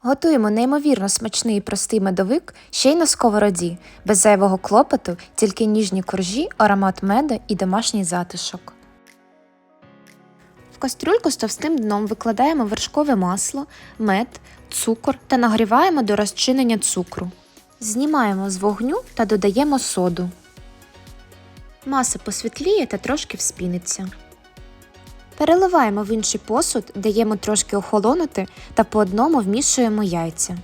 Готуємо неймовірно смачний і простий медовик ще й на сковороді, без зайвого клопоту, тільки ніжні коржі, аромат меда і домашній затишок. В кастрюльку з товстим дном викладаємо вершкове масло, мед, цукор та нагріваємо до розчинення цукру. Знімаємо з вогню та додаємо соду. Маса посвітліє та трошки вспіниться. Переливаємо в інший посуд, даємо трошки охолонути та по одному вмішуємо яйця.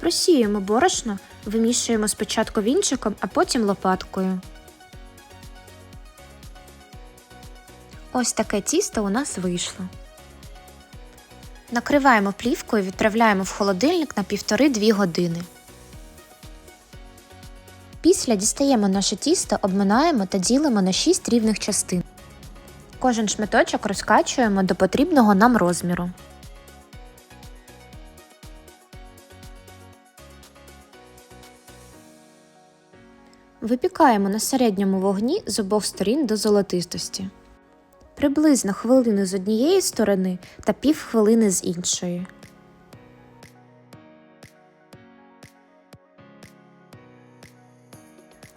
Просіюємо борошно, вимішуємо спочатку вінчиком, а потім лопаткою. Ось таке тісто у нас вийшло. Накриваємо плівкою і відправляємо в холодильник на 1,5-2 години. Після дістаємо наше тісто, обминаємо та ділимо на 6 рівних частин. Кожен шматочок розкачуємо до потрібного нам розміру. Випікаємо на середньому вогні з обох сторін до золотистості. Приблизно хвилину з однієї сторони та пів хвилини з іншої.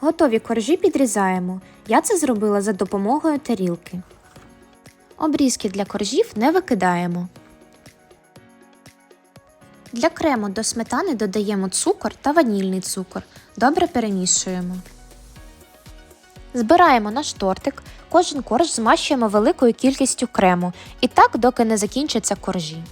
Готові коржі підрізаємо. Я це зробила за допомогою тарілки. Обрізки для коржів не викидаємо. Для крему до сметани додаємо цукор та ванільний цукор. Добре перемішуємо. Збираємо наш тортик, кожен корж змащуємо великою кількістю крему і так, доки не закінчаться коржі.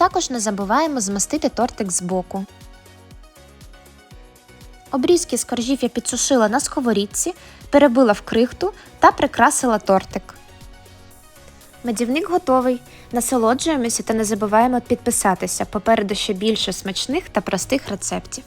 Також не забуваємо змастити тортик збоку. Обрізки з коржів я підсушила на сковорідці, перебила в крихту та прикрасила тортик. Медівник готовий. Насолоджуємося та не забуваємо підписатися. Попереду ще більше смачних та простих рецептів.